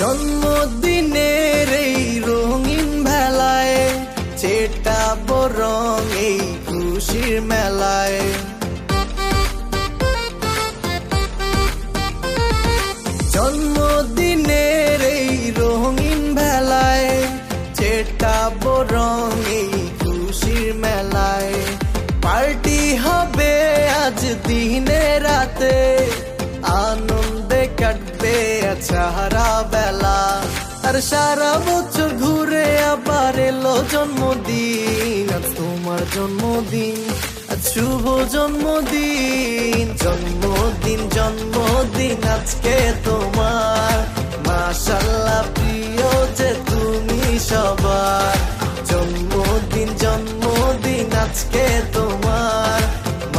জন্মদিনের এই রঙিন ভেলায় চেটা বরং এই খুশির মেলায়। জন্মদিনের এই রঙিন ভেলায় চেটা বরং এই খুশির মেলায়। পার্টি হবে আজ দিনে রাতে, আনন্দে কাটবে সাহারা আর সারা বছর ঘুরে আবার এলো জন্মদিন। আজ তোমার জন্মদিন, আজ শুভ জন্মদিন। জন্মদিন জন্মদিন আজকে তোমার। মাশাল্লাহ প্রিয় যে তুমি সবার। জন্মদিন জন্মদিন আজকে